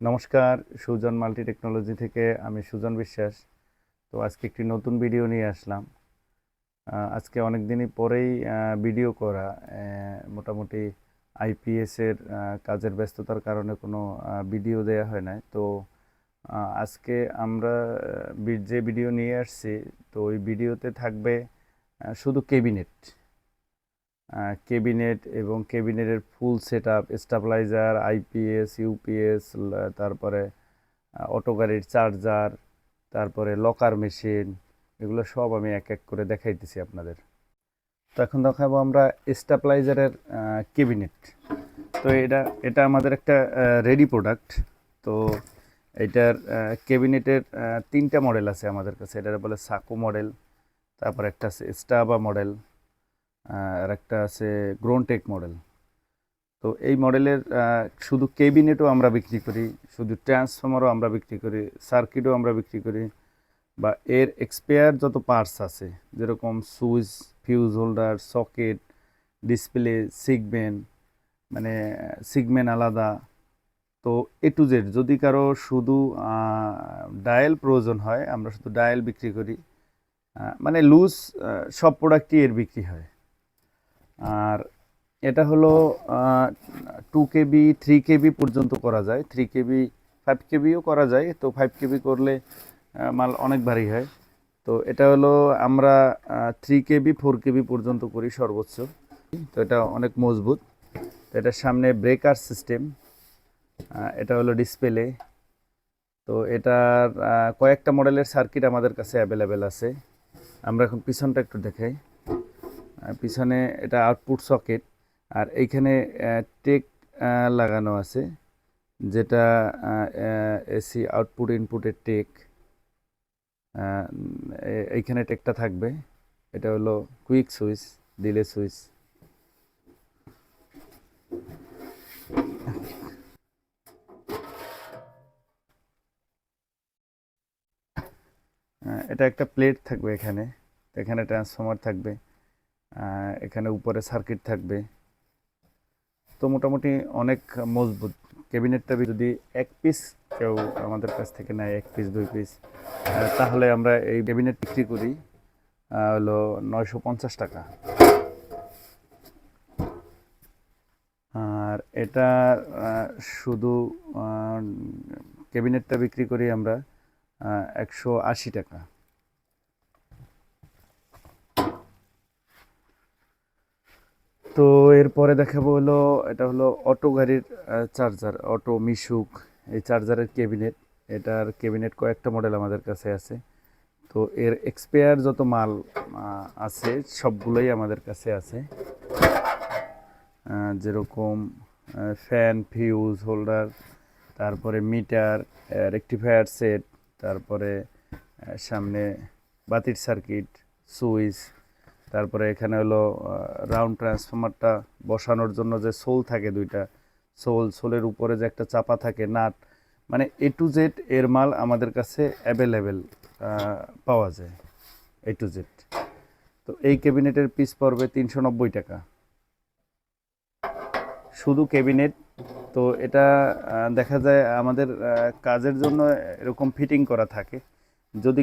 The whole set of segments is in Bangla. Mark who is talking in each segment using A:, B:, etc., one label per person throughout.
A: নমস্কার, সুজন মাল্টি টেকনোলজি থেকে আমি সুজন বিশ্বাস। তো আজকে একটি নতুন ভিডিও নিয়ে আসলাম। আজকে অনেক দিনই পরেই ভিডিও করা। মোটামুটি আইপিএসের কাজের ব্যস্ততার কারণে কোনো ভিডিও দেয়া হয় নাই। তো আজকে আমরা যে ভিডিও নিয়ে আসছি, তো ওই ভিডিওতে থাকবে শুধু কেবিনেট কেবিনেট এবং কেবিনেটের full set up stabiliser IPS UPS তারপরে অটো গাড়ির চার্জার তারপরে লকার মেশিন এগুলো সব আমি এক এক করে দেখাইতেছি আপনাদের। তো এখন দেখাবো আমরা স্টাবলাইজারের কেবিনেট তো এটা এটা আমাদের একটা রেডি প্রোডাক্ট তো এইটার কেবিনেটের তিনটা মডেল আছে আমাদের কাছে। এটা বলে সাকো মডেল তারপর একটা আছে স্টাবা মডেল আর একটা আছে গ্রোনটেক মডেল তো এই মডেলের শুধু কেবিনেটও আমরা বিক্রি করি, শুধু ট্রান্সফর্মারও আমরা বিক্রি করি সার্কিটও আমরা বিক্রি করি, বা এর এক্সপায়ার যত পার্টস আছে, যেরকম switch fuse holder socket display segment মানে সিগমেন্ট আলাদা। তো এ টু জেড যদি কারও শুধু ডায়াল প্রয়োজন হয়, আমরা শুধু ডায়াল বিক্রি করি। মানে লুজ সব প্রোডাক্টই এর বিক্রি হয়। আর এটা হলো টু কেবি থ্রি কেবি পর্যন্ত করা যায়। থ্রি কেবি ফাইভ কেবিও করা যায়। তো ফাইভ কেবি করলে মাল অনেক ভারী হয়। তো এটা হলো আমরা থ্রি কেবি ফোর কেবি পর্যন্ত করি সর্বোচ্চ। তো এটা অনেক মজবুত। তো এটার সামনে ব্রেকার সিস্টেম এটা হলো ডিসপ্লে তো এটার কয়েকটা মডেলের সার্কিট আমাদের কাছে অ্যাভেলেবেল আছে। আমরা এখন পিছনটা একটু দেখাই। পিছনে এটা আউটপুট সকেট আর এইখানে টেক লাগানো আছে, যেটা এসি আউটপুট ইনপুটের টেক এইখানে টেকটা থাকবে, এটা হলো কুইক সুইচ ডিলে সুইচ এটা একটা প্লেট থাকবে এখানে এখানে ট্রান্সফর্মার থাকবে। এখানে উপরে সার্কিট থাকবে। তো মোটামুটি অনেক মজবুত। ক্যাবিনেটটা যদি এক পিস কেউ আমাদের কাছ থেকে নেয়, এক পিস দুই পিস তাহলে আমরা এই ক্যাবিনেট বিক্রি করি হলো নয়শো পঞ্চাশ টাকা। আর এটা শুধু ক্যাবিনেটটা বিক্রি করি আমরা একশো আশি টাকা। তো এরপরে দেখাবো হলো, এটা হলো অটো গাড়ির চার্জার অটো, মিশুক, এই চার্জারের ক্যাবিনেট এটার ক্যাবিনেট কয়েকটা মডেল আমাদের কাছে আছে। তো এর এক্সপায়ার যত মাল আছে, সবগুলোই আমাদের কাছে আছে। যেরকম ফ্যান ফিউজ হোল্ডার তারপরে মিটার রেকটিফায়ার সেট তারপরে সামনে বাতির সার্কিট সুইচ তারপরে এখানে হলো রাউন্ড ট্রান্সফর্মারটা বসানোর জন্য যে সোল থাকে দুইটা, সোল, সোলের উপরে যে একটা চাপা থাকে, নাট মানে এ টু জেড এর মাল আমাদের কাছে অ্যাভেলেবেল পাওয়া যায় এ টু জেড তো এই ক্যাবিনেটের পিস পড়বে তিনশো নব্বই টাকা। শুধু ক্যাবিনেট, তো এটা দেখা যায় আমাদের কাজের জন্য এরকম ফিটিং করা থাকে। যদি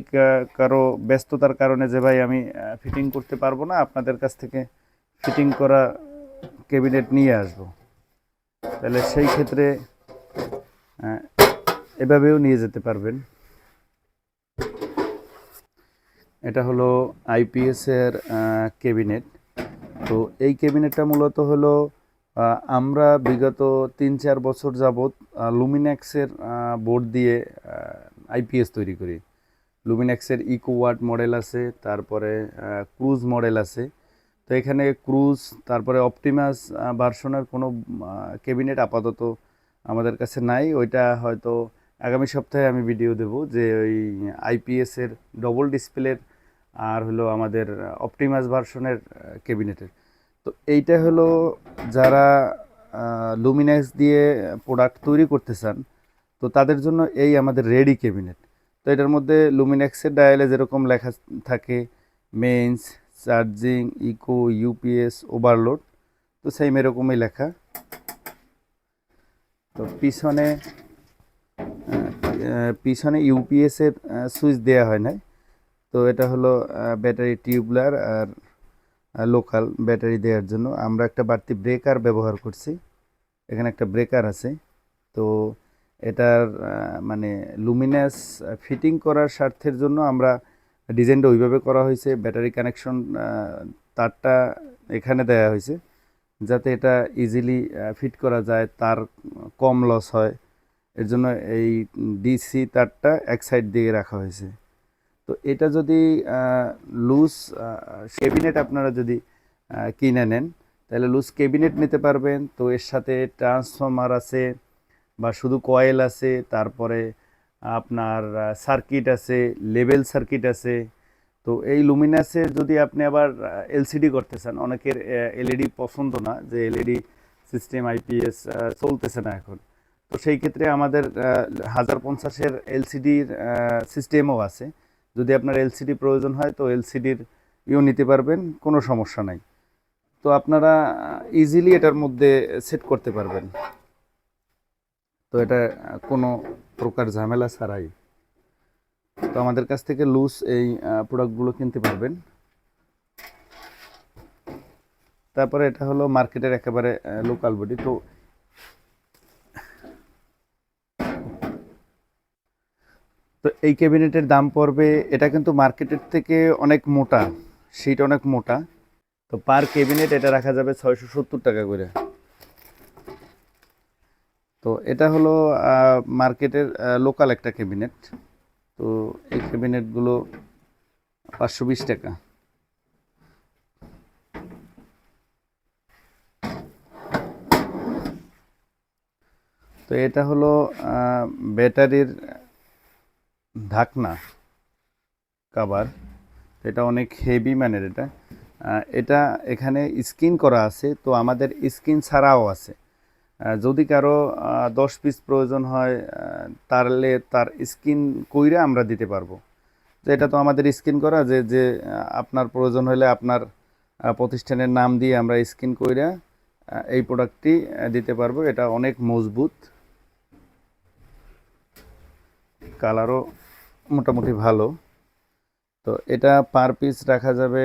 A: কারও ব্যস্ততার কারণে যে ভাই আমি ফিটিং করতে পারব না, আপনাদের কাছ থেকে ফিটিং করা ক্যাবিনেট নিয়ে আসব। তাহলে সেই ক্ষেত্রে এভাবেও নিয়ে যেতে পারবেন। এটা হলো আইপিএসের ক্যাবিনেট তো এই ক্যাবিনেটটা মূলত হলো আমরা বিগত তিন চার বছর যাবৎ লুমিনেক্সের বোর্ড দিয়ে আইপিএস তৈরি করি। লুমিনেক্সের ইকো ওয়াট মডেল আছে, তারপরে ক্রুজ মডেল আছে। তো এখানে ক্রুজ তারপরে অপটিমাস ভার্সনের কোনো ক্যাবিনেট আপাতত আমাদের কাছে নাই। ওইটা হয়তো আগামী সপ্তাহে আমি ভিডিও দেব যে ওই আইপিএসের ডবল ডিসপ্লের আর হলো আমাদের অপটিমাস ভার্সনের ক্যাবিনেটের তো এইটা হলো যারা লুমিনেক্স দিয়ে প্রোডাক্ট তৈরি করতে চান, তো তাদের জন্য এই আমাদের রেডি ক্যাবিনেট তো এটার মধ্যে লুমিনেক্সের ডায়ালে যেরকম লেখা থাকে mains charging eco UPS overload তো সেম এরকমই লেখা। তো পিছনে পিছনে ইউপিএস এর সুইচ দেওয়া হয় না তো এটা হলো ব্যাটারি টিউবলার আর লোকাল ব্যাটারি দেওয়ার জন্য। আমরা একটা বাড়তি ব্রেকার ব্যবহার করছি। এখানে একটা ব্রেকার আছে। তো এটার মানে লুমিনাস ফিটিং করার স্বার্থের জন্য আমরা ডিজাইনটা ওইভাবে করা হয়েছে। ব্যাটারি কানেকশন তারটা এখানে দেওয়া হয়েছে যাতে এটা ইজিলি ফিট করা যায়, তার কম লস হয়। এর জন্য এই ডিসি তারটা এক সাইড দিয়ে রাখা হয়েছে। তো এটা যদি লুজ ক্যাবিনেট আপনারা যদি কিনে নেন, তাহলে লুজ ক্যাবিনেট নিতে পারবেন। তো এর সাথে ট্রান্সফর্মার আছে বা শুধু কয়েল আছে, তারপরে আপনার সার্কিট আছে লেভেল সার্কিট আছে। তো এই লুমিনাসের যদি আপনি আবার এলসিডি করতে চান, অনেকের এলইডি পছন্দ না, যে এলইডি সিস্টেম আইপিএস চলতেছে না এখন। তো সেই ক্ষেত্রে আমাদের হাজার পঞ্চাশের এলসিডির সিস্টেমও আছে। যদি আপনার এলসিডি প্রয়োজন হয়, তো এলসিডির ইও নিতে পারবেন, কোনো সমস্যা নাই। তো আপনারা ইজিলি এটার মধ্যে সেট করতে পারবেন। তো এটা কোনো প্রকার ঝামেলা ছাড়াই। তো আমাদের কাছ থেকে লুজ এই প্রোডাক্টগুলো কিনতে পারবেন। তারপরে এটা হলো মার্কেটের একেবারে লোকাল বডি তো তো এই ক্যাবিনেটের দাম পড়বে, এটা কিন্তু মার্কেটের থেকে অনেক মোটা সিট অনেক মোটা। তো পার ক্যাবিনেট এটা রাখা যাবে ছয়শো সত্তর টাকা করে। তো এটা হলো মার্কেটের লোকাল একটা ক্যাবিনেট তো এই ক্যাবিনেটগুলো পাঁচশো বিশ টাকা। তো এটা হলো ব্যাটারির ঢাকনা কাবার এটা অনেক হেভি মানের এটা। এটা এখানে স্ক্রিন করা আছে, তো আমাদের স্ক্রিন ছাড়াও আছে। যদি কারও দশ পিস প্রয়োজন হয় তাহলে তার স্কিন কইরা আমরা দিতে পারব। তো এটা তো আমাদের স্কিন করা, যে যে আপনার প্রয়োজন হলে আপনার প্রতিষ্ঠানের নাম দিয়ে আমরা স্কিন কইরা এই প্রোডাক্টটি দিতে পারব। এটা অনেক মজবুত। কালারও মোটামুটি ভালো। তো এটা পার পিস রাখা যাবে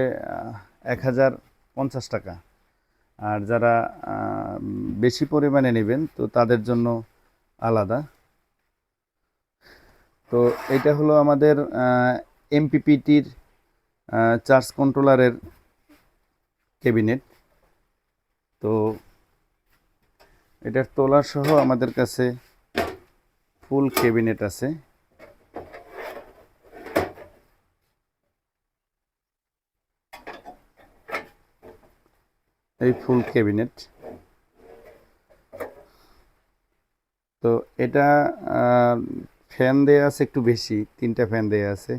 A: এক হাজার পঞ্চাশ টাকা। আর যারা বেশি পরিমাণে নেবেন, তো তাদের জন্য আলাদা। তো এটা হলো আমাদের এমপিপিটির চার্জ কন্ট্রোলারের ক্যাবিনেট। তো এটার তোলার সহ আমাদের কাছে ফুল ক্যাবিনেট আছে। এই ফুল ক্যাবিনেট। তো এটা ফ্যান দেয়া আছে একটু বেশি, তিনটা ফ্যান দেয়া আছে।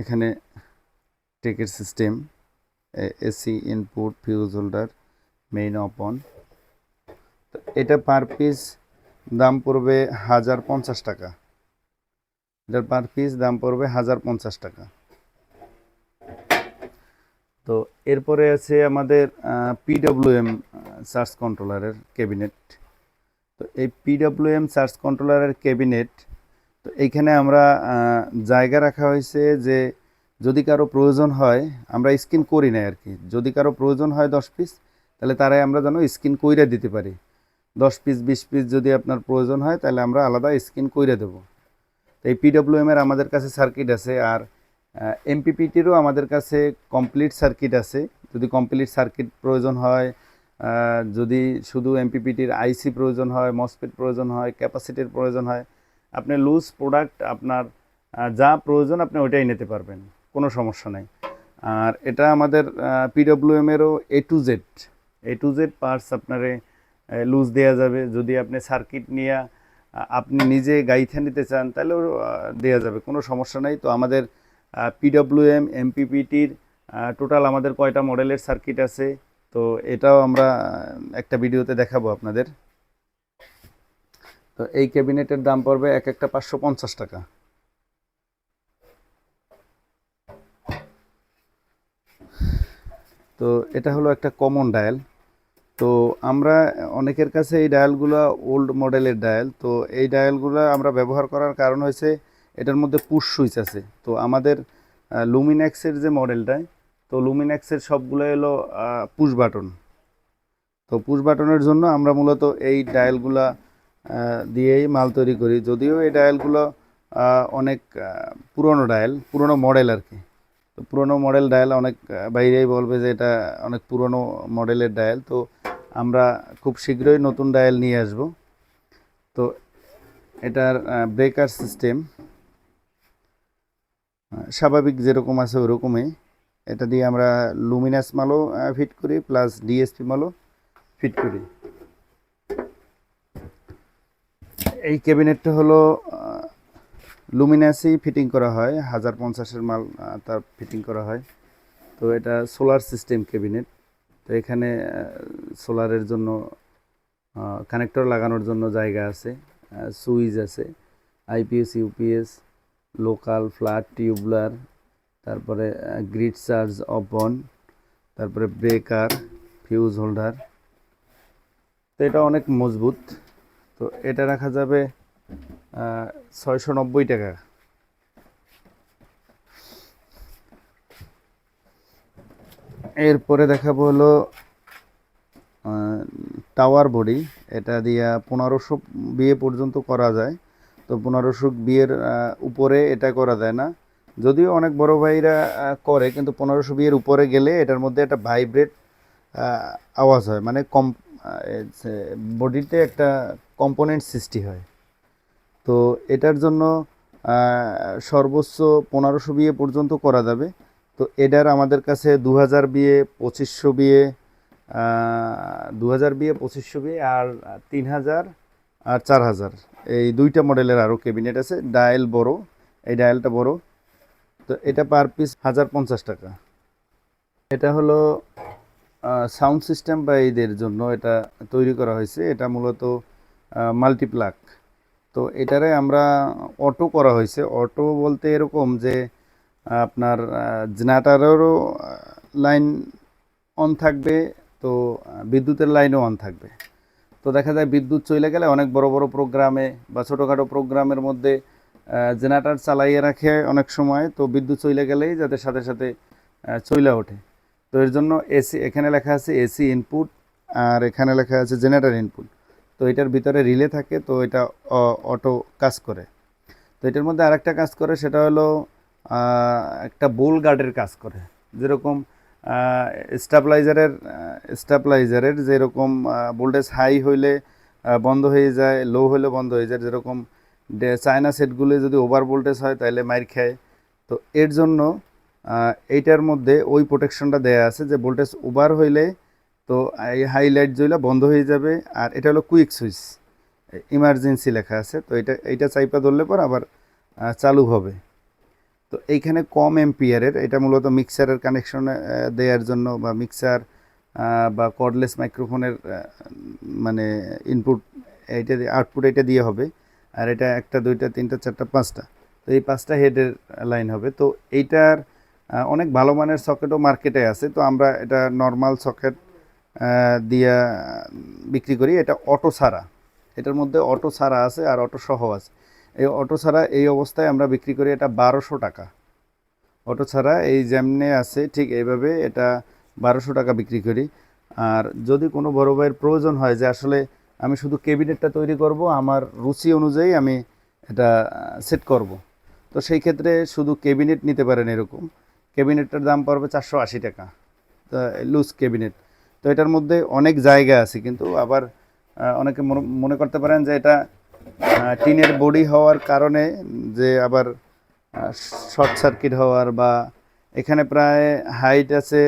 A: এখানে টেকের system AC input, fuse holder, main upon তো এটা পার পিস দাম পড়বে হাজার পঞ্চাশ টাকা। এটার পার পিস দাম পড়বে হাজার পঞ্চাশ টাকা। তো এরপরে আছে আমাদের পিডব্লিউএম সার্চ কন্ট্রোলারের ক্যাবিনেট তো এই পিডব্লিউএম সার্চ কন্ট্রোলারের ক্যাবিনেট তো এইখানে আমরা জায়গা রাখা হয়েছে যে যদি কারও প্রয়োজন হয়, আমরা স্ক্রিন করি না আর কি যদি কারও প্রয়োজন হয় দশ পিস তাহলে তারাই আমরা যেন স্ক্রিন কইরা দিতে পারি। দশ পিস বিশ পিস যদি আপনার প্রয়োজন হয়, তাহলে আমরা আলাদা স্ক্রিন কইরা দেবো। তো এই পিডব্লিউএম এর আমাদের কাছে সার্কিট আছে, আর এমপিপিটিরও আমাদের কাছে কমপ্লিট সার্কিট আছে। যদি কমপ্লিট সার্কিট প্রয়োজন হয় যদি শুধু এমপিপিটির আইসি প্রয়োজন হয় মসপেট প্রয়োজন হয় ক্যাপাসিটির প্রয়োজন হয়, আপনি লুজ প্রোডাক্ট আপনার যা প্রয়োজন আপনি ওইটাই নিতে পারবেন, কোনো সমস্যা নেই। আর এটা আমাদের পিডব্লিউএম এরও A to Z A to Z parts আপনারে লুজ দেওয়া যাবে। যদি আপনি সার্কিট নিয়ে আপনি নিজে গাইথা নিতে চান, তাহলেও দেওয়া যাবে, কোনো সমস্যা নাই। তো আমাদের পিডব্লিউএম এমপিপিটির টোটাল আমাদের কয়টা মডেলের সার্কিট আছে? তো এটাও আমরা একটা ভিডিওতে দেখাবো আপনাদের। তো এই ক্যাবিনেটের দাম পড়বে এক একটা পাঁচশো পঞ্চাশ টাকা। তো এটা হলো একটা কমন ডায়াল তো আমরা অনেকের কাছে এই ডায়ালগুলো ওল্ড মডেলের ডায়াল তো এই ডায়ালগুলো আমরা ব্যবহার করার কারণ হয়েছে এটার মধ্যে পুশ সুইচ আছে। তো আমাদের লুমিনেক্সের যে মডেলটায় তো লুমিনেক্সের সবগুলো এলো পুশ বাটন তো পুশ বাটনের জন্য আমরা মূলত এই ডায়ালগুলা দিয়েই মাল তৈরি করি। যদিও এই ডায়ালগুলো অনেক পুরনো ডায়াল পুরনো মডেল আর কি। তো পুরনো মডেল ডায়াল অনেক বাইরেই বলবে যে এটা অনেক পুরনো মডেলের ডায়াল তো আমরা খুব শীঘ্রই নতুন ডায়াল নিয়ে আসব। তো এটার ব্রেকার সিস্টেম স্বাভাবিক যেরকম আছে ওরকমই। এটা দিয়ে আমরা লুমিনাস মালও ফিট করি প্লাস ডিএসপি মালও ফিট করি। এই ক্যাবিনেটটা হলো লুমিনাসই ফিটিং করা হয়, হাজার পঞ্চাশের মাল তার ফিটিং করা হয়। তো এটা সোলার সিস্টেম ক্যাবিনেট তো এখানে সোলারের জন্য কানেক্টর লাগানোর জন্য জায়গা আছে সুইচ আছে IPS UPS local flat, tubular, তারপরে গ্রিড চার্জ অপন তারপরে ব্রেকার ফিউজ হোল্ডার তো এটা অনেক মজবুত। তো এটা রাখা যাবে ছয়শো নব্বই টাকা। এরপরে দেখাবো হলো টাওয়ার বডি এটা দিয়া পনেরোশো বিয়ে পর্যন্ত করা যায়। তো পনেরোশো বিয়ের উপরে এটা করা যায় না। যদিও অনেক বড় ভাইরা করে, কিন্তু পনেরোশো বিয়ের উপরে গেলে এটার মধ্যে একটা ভাইব্রেট আওয়াজ হয়। মানে কম বডিতে একটা কম্পোনেন্ট সৃষ্টি হয়। তো এটার জন্য সর্বোচ্চ পনেরোশো বিয়ে পর্যন্ত করা যাবে। তো এটার আমাদের কাছে দু হাজার বিয়ে, পঁচিশশো বিয়ে দু হাজার বিয়ে, পঁচিশশো বিয়ে, আর তিন হাজার আর চার হাজার এই দুইটা মডেলের আরও ক্যাবিনেট আছে। ডায়াল বড়, এই ডায়ালটা বড়। তো এটা পার পিস হাজার পঞ্চাশ টাকা। এটা হলো সাউন্ড সিস্টেম বা এদের জন্য এটা তৈরি করা হয়েছে। এটা মূলত মাল্টিপ্লাক তো এটারে আমরা অটো করা হয়েছে। অটো বলতে এরকম যে, আপনার জেনারেটারেরও লাইন অন থাকবে, তো, বিদ্যুতের লাইনও অন থাকবে। তো দেখা যায় বিদ্যুৎ চলে গেলে অনেক বড় বড় প্রোগ্রামে বা ছোটোখাটো প্রোগ্রামের মধ্যে জেনারেটার চালাইয়ে রাখে অনেক সময়। তো বিদ্যুৎ চলে গেলেই যাতে সাথে সাথে চইলা ওঠে। তো এর জন্য এসি, এখানে লেখা আছে এসি ইনপুট আর এখানে লেখা আছে জেনারেটর ইনপুট তো এটার ভিতরে রিলে থাকে, তো এটা অটো কাজ করে। তো এটার মধ্যে আরেকটা কাজ করে, সেটা হলো একটা বোল গার্ডের কাজ করে। যেরকম স্টাবলাইজারের স্টাবলাইজারের যেরকম ভোল্টেজ হাই হইলে বন্ধ হয়ে যায় লো হলে বন্ধ হয়ে যায়, যেরকম চায়না সেটগুলো যদি ওভার ভোল্টেজ হয় তাহলে মাইর খায়। তো এর জন্য এইটার মধ্যে ওই প্রোটেকশনটা দেয়া আছে যে ভোল্টেজ ওভার হইলে তো এই হাইলাইট জ্বলা বন্ধ হয়ে যাবে। আর এটা হলো কুইক সুইচ ইমার্জেন্সি লেখা আছে। তো এটা, এইটা চাইপা ধরলে পর আবার চালু হবে। তো এইখানে কম এম্পিয়ারের, এটা মূলত মিক্সারের কানেকশনে দেওয়ার জন্য বা মিক্সার বা কর্ডলেস মাইক্রোফোনের মানে ইনপুট এইটা আউটপুট এটা দিয়ে হবে। আর এটা একটা, দুইটা, তিনটা, চারটা, পাঁচটা। তো এই পাঁচটা হেডের লাইন হবে। তো এইটার অনেক ভালো মানের সকেটও মার্কেটে আছে। তো আমরা এটা নর্মাল সকেট দিয়া বিক্রি করি। এটা অটো ছাড়া। এটার মধ্যে অটো ছাড়া আছে আর অটো সহ আছে। এই অটো ছাড়া এই অবস্থায় আমরা বিক্রি করি এটা বারোশো টাকা। অটো ছাড়া এই যেমনে আছে ঠিক এইভাবে এটা বারোশো টাকা বিক্রি করি। আর যদি কোনো বড় ভাইয়ের প্রয়োজন হয় যে আসলে আমি শুধু ক্যাবিনেটটা তৈরি করব, আমার রুচি অনুযায়ী আমি এটা সেট করব। তো সেই ক্ষেত্রে শুধু ক্যাবিনেট নিতে পারেন এরকম। ক্যাবিনেটটার দাম পড়বে চারশো আশি টাকা। Loose cabinet. তো এটার মধ্যে অনেক জায়গা আছে, কিন্তু আবার অনেকে মনে- করতে পারেন যে এটা টিনের বডি হওয়ার কারণে যে আবার শর্ট সার্কিট হওয়ার বা এখানে প্রায় হাইট আছে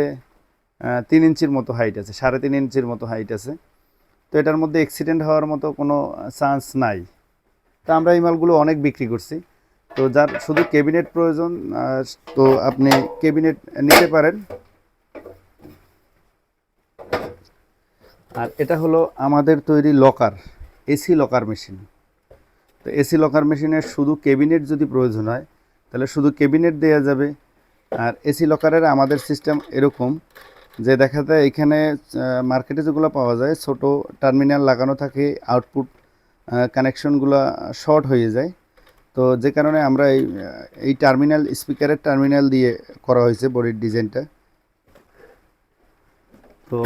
A: তিন ইঞ্চির মতো হাইট আছে, সাড়ে তিন ইঞ্চির মতো হাইট আছে। তো এটার মধ্যে অ্যাক্সিডেন্ট হওয়ার মতো কোনো চান্স নাই। তা আমরা এই মালগুলো অনেক বিক্রি করছি। তো যার শুধু ক্যাবিনেট প্রয়োজন তো আপনি ক্যাবিনেট নিতে পারেন। আর এটা হলো আমাদের তৈরি লকার এসি লকার মেশিন তো এসি লকার মেশিনের শুধু কেবিনেট যদি প্রয়োজন হয়, তাহলে শুধু কেবিনেট দেওয়া যাবে। আর এসি লকারের আমাদের সিস্টেম এরকম যে দেখা যায় এখানে মার্কেটে যেগুলো পাওয়া যায়, ছোট টার্মিনাল লাগানো থাকে, আউটপুট কানেকশনগুলো শর্ট হয়ে যায়। তো যে কারণে আমরা এই এই টার্মিনাল, স্পিকারের টার্মিনাল দিয়ে করা হয়েছে বডির ডিজাইনটা। তো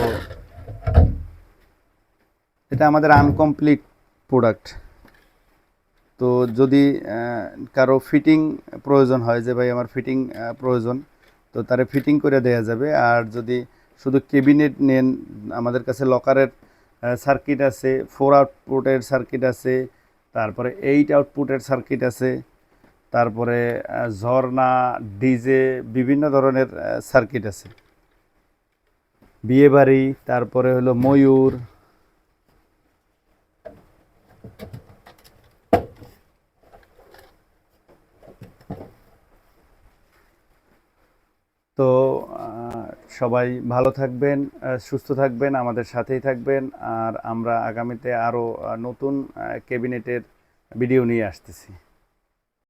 A: এটা আমাদের আনকমপ্লিট প্রোডাক্ট। তো যদি কারও ফিটিং প্রয়োজন হয়, যে ভাই আমার ফিটিং প্রয়োজন, তো তারে ফিটিং করে দেওয়া যাবে। আর যদি শুধু কেবিনেট নেন, আমাদের কাছে লকারের সার্কিট আছে ফোর আউটপুটের সার্কিট আছে, তারপরে এইট আউটপুটের সার্কিট আছে, তারপরে ঝর্ণা, ডিজে, বিভিন্ন ধরনের সার্কিট আছে। বিয়েবাড়ি, তারপরে হলো ময়ূর তো সবাই ভালো থাকবেন সুস্থ থাকবেন, আমাদের সাথেই থাকবেন, আর আমরা আগামীতে আরও নতুন ক্যাবিনেটের ভিডিও নিয়ে আসতেছি।